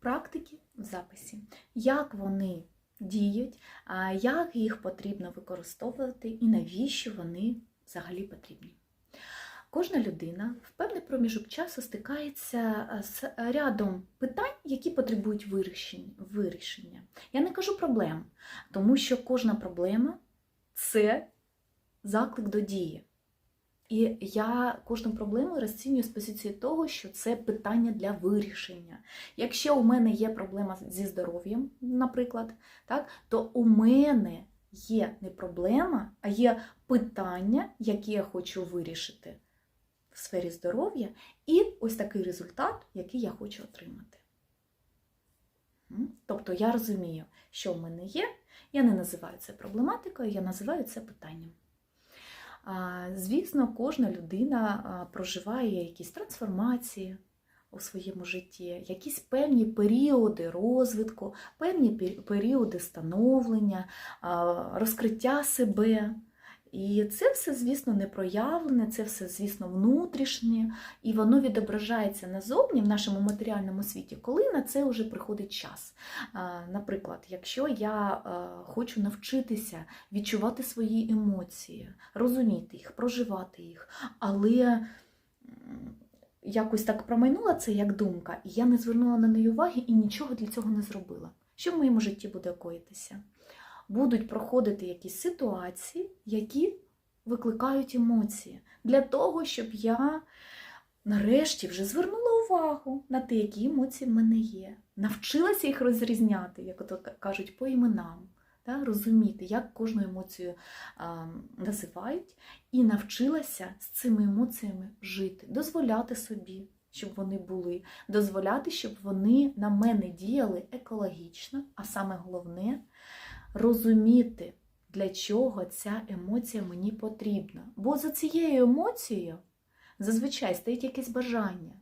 практики в записі, як вони діють, як їх потрібно використовувати і навіщо вони взагалі потрібні. Кожна людина в певний проміжок часу стикається з рядом питань, які потребують вирішення. Я не кажу проблем, тому що кожна проблема це заклик до дії. І я кожну проблему розцінюю з позиції того, що це питання для вирішення. Якщо у мене є проблема зі здоров'ям, наприклад, так, то у мене є не проблема, а є питання, які я хочу вирішити в сфері здоров'я, і ось такий результат, який я хочу отримати. Тобто я розумію, що в мене є, я не називаю це проблематикою, я називаю це питанням. Звісно, кожна людина проживає якісь трансформації у своєму житті, якісь певні періоди розвитку, певні пе- періоди становлення, розкриття себе. І це все, звісно, не проявлене, це все, звісно, внутрішнє, і воно відображається назовні в нашому матеріальному світі, коли на це вже приходить час. Наприклад, якщо я е, хочу навчитися відчувати свої емоції, розуміти їх, проживати їх, але якось так промайнула це як думка, і я не звернула на неї уваги і нічого для цього не зробила. Що в моєму житті буде коїтися? Будуть проходити якісь ситуації, які викликають емоції, для того, щоб я нарешті вже звернула увагу на те, які емоції в мене є, навчилася їх розрізняти, як ото кажуть, по іменам, та, розуміти, як кожну емоцію а, називають, і навчилася з цими емоціями жити, дозволяти собі, щоб вони були, дозволяти, щоб вони на мене діяли екологічно, а саме головне розуміти, для чого ця емоція мені потрібна. Бо за цією емоцією зазвичай стоїть якесь бажання.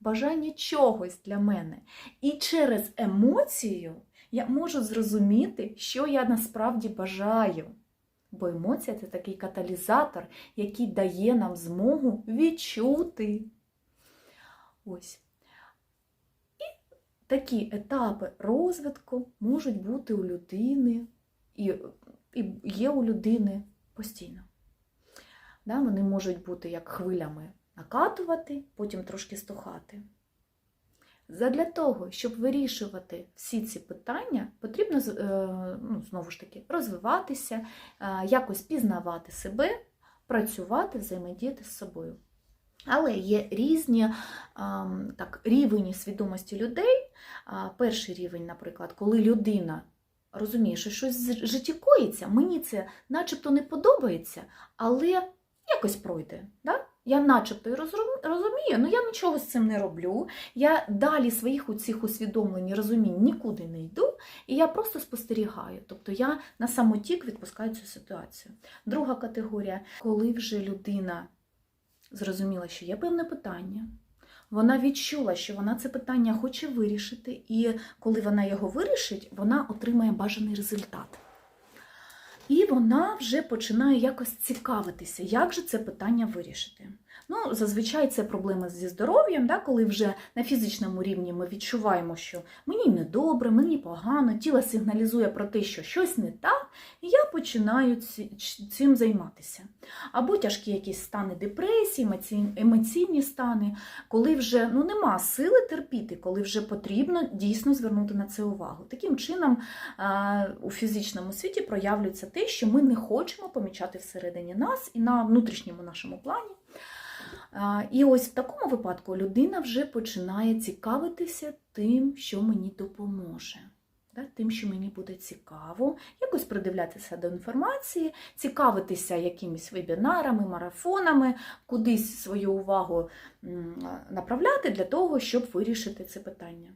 Бажання чогось для мене. І через емоцію я можу зрозуміти, що я насправді бажаю. Бо емоція це такий каталізатор, який дає нам змогу відчути. Ось. Такі етапи розвитку можуть бути у людини і, і є у людини постійно. Да, вони можуть бути як хвилями накатувати, потім трошки стухати. Задля того, щоб вирішувати всі ці питання, потрібно е, ну, знову ж таки розвиватися, е, якось пізнавати себе, працювати, взаємодіяти з собою. Але є різні так, рівні свідомості людей. Перший рівень, наприклад, коли людина розуміє, що щось житті коїться, мені це начебто не подобається, але якось пройде. Да? Я начебто і розумію, але я нічого з цим не роблю. Я далі своїх цих усвідомлень і розумінь нікуди не йду, і я просто спостерігаю. Тобто я на самотік відпускаю цю ситуацію. Друга категорія, коли вже людина зрозуміла, що є певне питання. Вона відчула, що вона це питання хоче вирішити, і коли вона його вирішить, вона отримає бажаний результат. І вона вже починає якось цікавитися, як же це питання вирішити. Ну, зазвичай це проблеми зі здоров'ям, да, коли вже на фізичному рівні ми відчуваємо, що мені недобре, мені погано, тіло сигналізує про те, що щось не так, і я починаю цим займатися. Або тяжкі якісь стани депресії, емоційні стани, коли вже ну, нема сили терпіти, коли вже потрібно дійсно звернути на це увагу. Таким чином у фізичному світі проявлюється те, що ми не хочемо помічати всередині нас і на внутрішньому нашому плані. І ось в такому випадку людина вже починає цікавитися тим, що мені допоможе. Тим, що мені буде цікаво, якось придивлятися до інформації, цікавитися якимись вебінарами, марафонами, кудись свою увагу направляти для того, щоб вирішити це питання.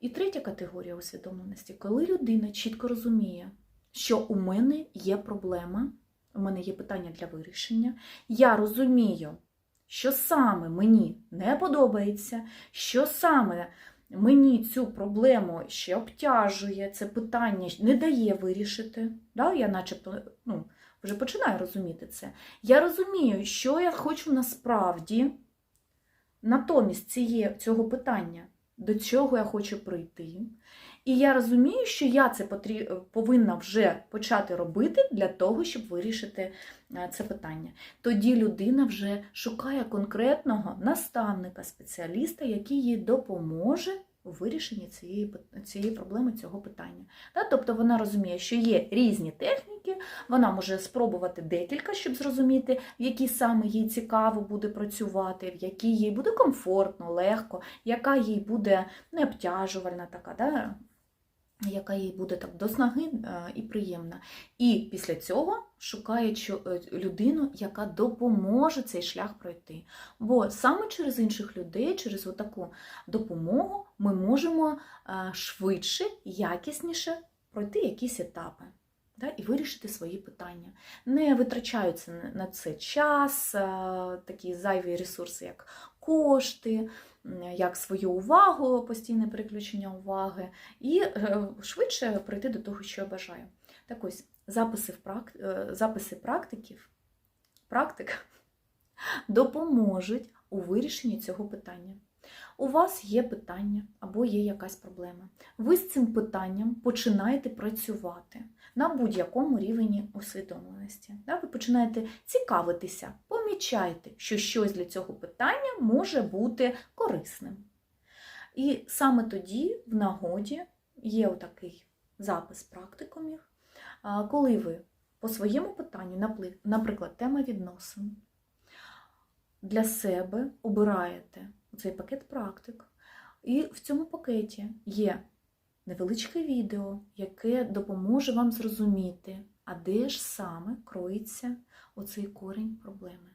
І третя категорія усвідомленості, коли людина чітко розуміє, що у мене є проблема, у мене є питання для вирішення, я розумію, що саме мені не подобається, що саме мені цю проблему ще обтяжує, це питання не дає вирішити. Да? Я начебто ну, вже починаю розуміти це. Я розумію, що я хочу насправді натомість цього питання. до чого я хочу прийти. І я розумію, що я це потрі... повинна вже почати робити для того, щоб вирішити е, це питання. Тоді людина вже шукає конкретного наставника, спеціаліста, який їй допоможе у вирішенні цієї, цієї проблеми, цього питання. Тобто вона розуміє, що є різні техніки, вона може спробувати декілька, щоб зрозуміти, в якій саме їй цікаво буде працювати, в якій їй буде комфортно, легко, яка їй буде не обтяжувальна така, да? Яка їй буде так до снаги е, і приємна. І після цього шукає е, людину, яка допоможе цей шлях пройти. Бо саме через інших людей, через таку допомогу ми можемо е, швидше, якісніше пройти якісь етапи. Да, і вирішити свої питання. Не витрачаються на- це час, такі зайві ресурси, як кошти, як свою увагу, постійне переключення уваги, і е, швидше прийти до того, що я бажаю. Так ось, записи, в прак... е, записи практиків, практик допоможуть у вирішенні цього питання. У вас є питання або є якась проблема. Ви з цим питанням починаєте працювати на будь-якому рівні усвідомленості. Ви починаєте цікавитися, помічаєте, що щось для цього питання може бути корисним. І саме тоді, в нагоді, є отакий запис практикумів, коли ви по своєму питанню, наприклад, тема відносин, для себе обираєте цей пакет практик, і в цьому пакеті є невеличке відео, яке допоможе вам зрозуміти, а де ж саме кроється оцей корінь проблеми.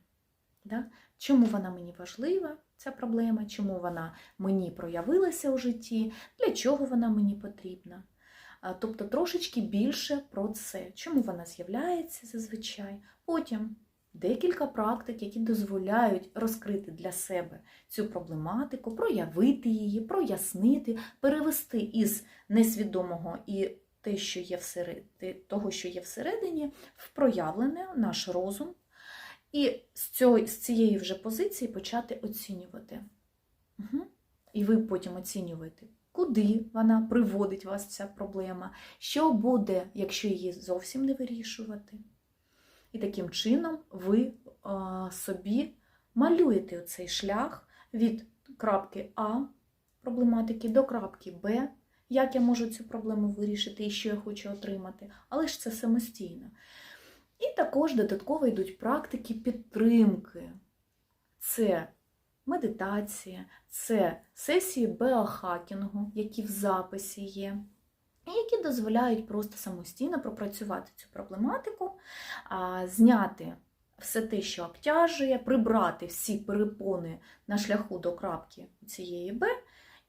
Да? Чому вона мені важлива, ця проблема, чому вона мені проявилася у житті, для чого вона мені потрібна. Тобто трошечки більше про це, чому вона з'являється зазвичай. Потім декілька практик, які дозволяють розкрити для себе цю проблематику, проявити її, прояснити, перевести із несвідомого і те, що є всередині, того, що є всередині, в проявлене наш розум. І з, цієї вже позиції почати оцінювати. Угу. І ви потім оцінюєте, куди вона приводить вас ця проблема, що буде, якщо її зовсім не вирішувати. І таким чином ви собі малюєте цей шлях від крапки А проблематики до крапки Б, як я можу цю проблему вирішити і що я хочу отримати, але ж це самостійно. І також додатково йдуть практики підтримки. Це медитація, це сесії біохакінгу, які в записі є, які дозволяють просто самостійно пропрацювати цю проблематику, зняти все те, що обтяжує, прибрати всі перепони на шляху до крапки цієї Б,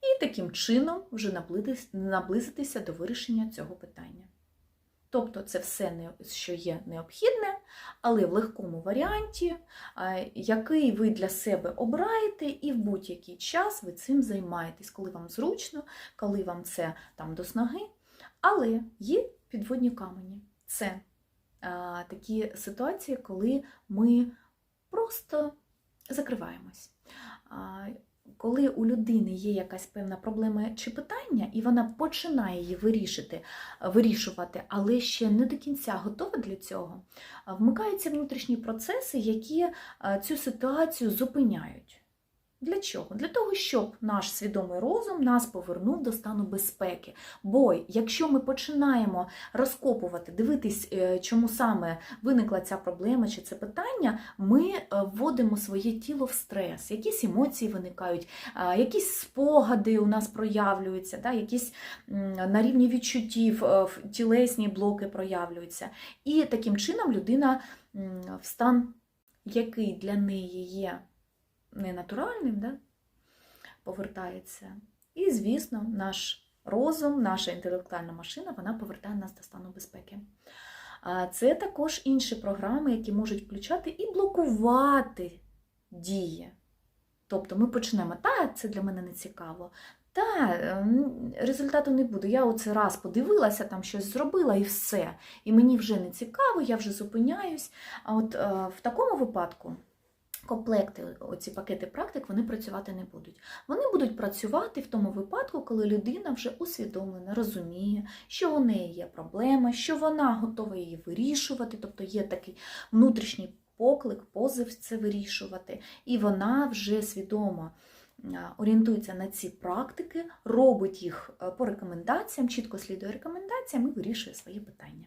і таким чином вже наблизитися до вирішення цього питання. Тобто це все, що є необхідне, але в легкому варіанті, який ви для себе обираєте, і в будь-який час ви цим займаєтесь, коли вам зручно, коли вам це там до снаги. Але є підводні камені. Це а, такі ситуації, коли ми просто закриваємось. А, коли у людини є якась певна проблема чи питання, і вона починає її вирішити, вирішувати, але ще не до кінця готова для цього, вмикаються внутрішні процеси, які цю ситуацію зупиняють. Для чого? Для того, щоб наш свідомий розум нас повернув до стану безпеки. Бо якщо ми починаємо розкопувати, дивитись, е, чому саме виникла ця проблема чи це питання, ми е, вводимо своє тіло в стрес, якісь емоції виникають, якісь спогади у нас проявлюються, да, якісь на рівні відчуттів е, тілесні блоки проявлюються. І таким чином людина в стан, який для неї є ненатуральним, да, повертається. І, звісно, наш розум, наша інтелектуальна машина, вона повертає нас до стану безпеки. Це також інші програми, які можуть включати і блокувати дії. Тобто ми почнемо, та це для мене не цікаво. Та ем, результату не буде. Я оце раз подивилася, там щось зробила і все. І мені вже не цікаво, я вже зупиняюсь. А от е, в такому випадку, комплекти, оці пакети практик, вони працювати не будуть. Вони будуть працювати в тому випадку, коли людина вже усвідомлена, розуміє, що у неї є проблема, що вона готова її вирішувати, тобто є такий внутрішній поклик, позив це вирішувати, і вона вже свідомо орієнтується на ці практики, робить їх е, по рекомендаціям, чітко слідує рекомендаціям і вирішує свої питання.